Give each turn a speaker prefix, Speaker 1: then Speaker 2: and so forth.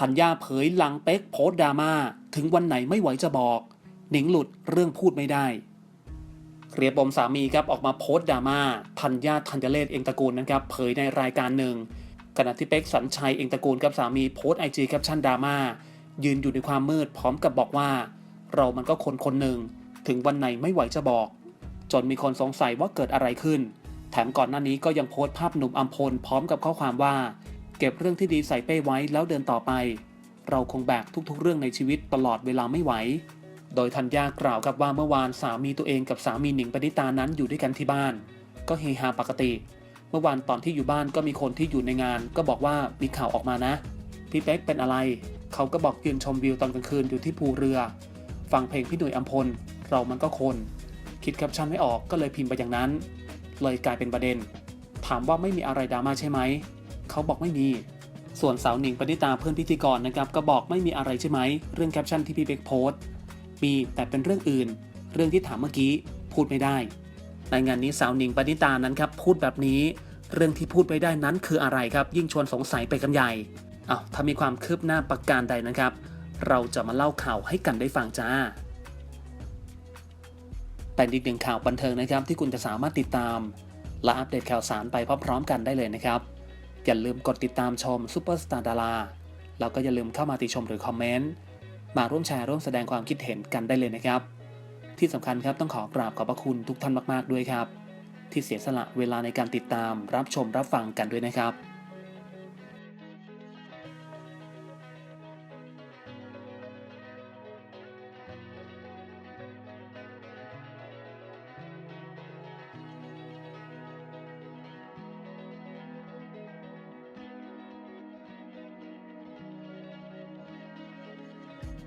Speaker 1: ธัญญาเผยหลังเป๊กโพสดราม่าถึงวันไหนไม่ไหวจะบอก หนิงหลุดเรื่องพูดไม่ได้เคลียร์ปมสามีครับออกมาโพสต์ดราม่าธัญญาธัญเลศเองตระกูลนะครับเผยในรายการหนึ่งขณะที่เป๊กสัญชัยเองตระกูลกับสามีโพสต์ไอจีแคปชั่นดราม่ายืนอยู่ในความมืดพร้อมกับบอกว่า เรามันก็คนคนหนึ่งถึงวันไหนไม่ไหวจะบอก จนมีคนสงสัยว่าเกิดอะไรขึ้น แถมก่อนหน้านี้ก็ยังโพสต์ภาพหนุ่มอัมพลพร้อมกับข้อความว่า เก็บเรื่องที่ดีใส่เป้ไว้แล้วเดินต่อไป เราคงแบกทุกๆ เรื่องในชีวิตตลอดเวลาไม่ไหว โดยธัญญากล่าวกับว่าเมื่อวานสามีตัวเองกับสามีหนิงปณิตานั้นอยู่ด้วยกันที่บ้าน ก็เฮฮาปกติ เมื่อวานตอนที่อยู่บ้านก็มีคนที่อยู่ในงาน ก็บอกว่ามีข่าวออกมานะ พี่เป๊กเป็นอะไร เขาก็บอกยืนชมวิวตอนกลางคืนอยู่ที่ภูเรือ ฟังเพลงพี่หนุ่ยอัมพล เรามันก็คน คิดแคปชั่นไม่ออกก็เลยพิมพ์ไปอย่างนั้น เลยกลายเป็นประเด็น ถามว่าไม่มีอะไรดราม่าใช่ไหม เขาบอกไม่มี ส่วนสาวหนิงปณิตาเพื่อนพิธีกรนะครับก็บอกไม่มีอะไรใช่ไหม เรื่องแคปชั่นที่พี่เป๊กโพสต์มีแต่เป็นเรื่องอื่น เรื่องที่ถามเมื่อกี้พูดไม่ได้ ในงานนี้สาวหนิงปณิตานั้นครับพูดแบบนี้ เรื่องที่พูดไม่ได้นั้นคืออะไรครับ ยิ่งชวนสงสัยไปกันใหญ่เอาถ้ามีความคืบหน้าประการใดนะครับ เราจะมาเล่าข่าวให้กันได้ฟังจ้าเป็นอีกหนึ่งข่าวบันเทิงนะครับที่คุณจะสามารถติดตาม และอัปเดตข่าวสารไปพร้อมๆกันได้เลยนะครับ อย่าลืมกดติดตามชมซูเปอร์สตาร์ดาราแล้วก็อย่าลืมเข้ามาติชมหรือคอมเมนต์มาร่วมแชร์ร่วมแสดงความคิดเห็นกันได้เลยนะครับ ที่สำคัญครับต้องขอกราบขอบพระคุณทุกท่านมาก ๆ ด้วยครับ ที่เสียสละเวลาในการติดตามรับชมรับฟังกันด้วยนะครับ